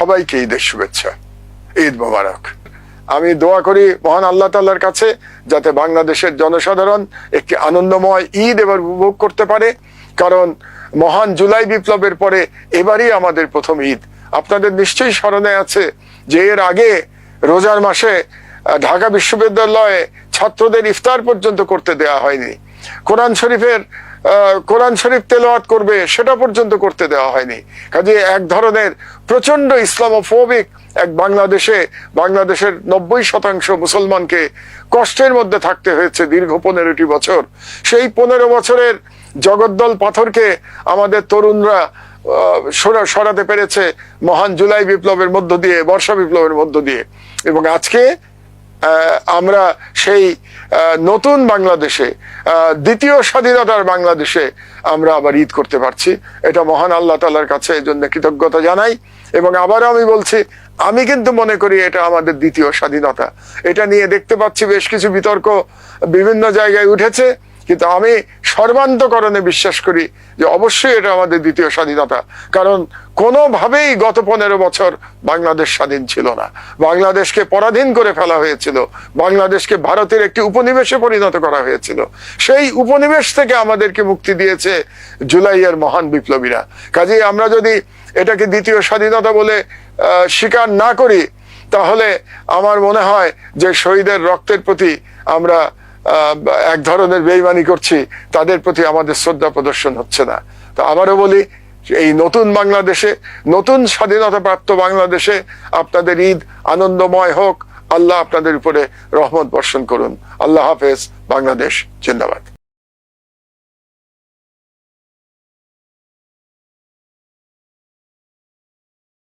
সবাইকে ঈদের শুভেচ্ছা। ঈদ মোবারক। আমি দোয়া করি মহান আল্লাহ তাল্লার কাছে যাতে বাংলাদেশের জনসাধারণ একটি আনন্দময় ঈদ এবার উপভোগ করতে পারে। কারণ মহান জুলাই বিপ্লবের পরে এবারই আমাদের প্রথম ঈদ। আপনাদের নিশ্চয়ই স্মরণে আছে যে এর আগে রোজার মাসে ঢাকা বিশ্ববিদ্যালয়ে ছাত্রদের ইফতার পর্যন্ত করতে দেয়া হয়নি। কোরআন শরীফের কোরআন শরীফ তেলাওয়াত করবে, সেটা পর্যন্ত করতে দেওয়া হয়নি। কাজে এক ধরনের প্রচণ্ড ইসলামোফোবিক এক বাংলাদেশে, বাংলাদেশের নব্বই শতাংশ মুসলমানকে কষ্টের মধ্যে থাকতে হয়েছে দীর্ঘ পনেরোটি বছর। সেই পনেরো বছরের জগদ্দল পাথরকে আমাদের তরুণরা সরা- সরাতে পেরেছে মহান জুলাই বিপ্লবের মধ্য দিয়ে, বর্ষা বিপ্লবের মধ্য দিয়ে। এবং আজকে আমরা সেই নতুন বাংলাদেশে দ্বিতীয় স্বাধীনতার বাংলাদেশে আমরা আবার ঈদ করতে পারছি। এটা মহান আল্লাহ তালার কাছে এই জন্য কৃতজ্ঞতা জানাই। এবং আবারও আমি বলছি, আমি কিন্তু মনে করি এটা আমাদের দ্বিতীয় স্বাধীনতা। এটা নিয়ে দেখতে পাচ্ছি বেশ কিছু বিতর্ক বিভিন্ন জায়গায় উঠেছে। কিন্তু আমি সর্বান্তকরণে বিশ্বাস করি যে অবশ্যই এটা আমাদের দ্বিতীয় স্বাধীনতা। কারণ কোনোভাবেই গত পনেরো বছর বাংলাদেশ স্বাধীন ছিল না। বাংলাদেশকে পরাধীন করে ফেলা হয়েছিল। বাংলাদেশকে ভারতের একটি উপনিবেশে পরিণত করা হয়েছিল। সেই উপনিবেশ থেকে আমাদেরকে মুক্তি দিয়েছে জুলাইয়ের মহান বিপ্লবীরা। কাজেই আমরা যদি এটাকে দ্বিতীয় স্বাধীনতা বলে স্বীকার না করি, তাহলে আমার মনে হয় যে শহীদের রক্তের প্রতি আমরা এক ধরনের বেইমানি করছি, তাদের প্রতি আমাদের শ্রদ্ধা প্রদর্শন হচ্ছে না। তো আবারও বলি, এই নতুন বাংলাদেশে, নতুন স্বাধীনতা প্রাপ্ত বাংলাদেশে আপনাদের ঈদ আনন্দময় হোক। আল্লাহ আপনাদের উপরে রহমত বর্ষণ করুন। আল্লাহ হাফেজ, বাংলাদেশ, জিন্দাবাদ।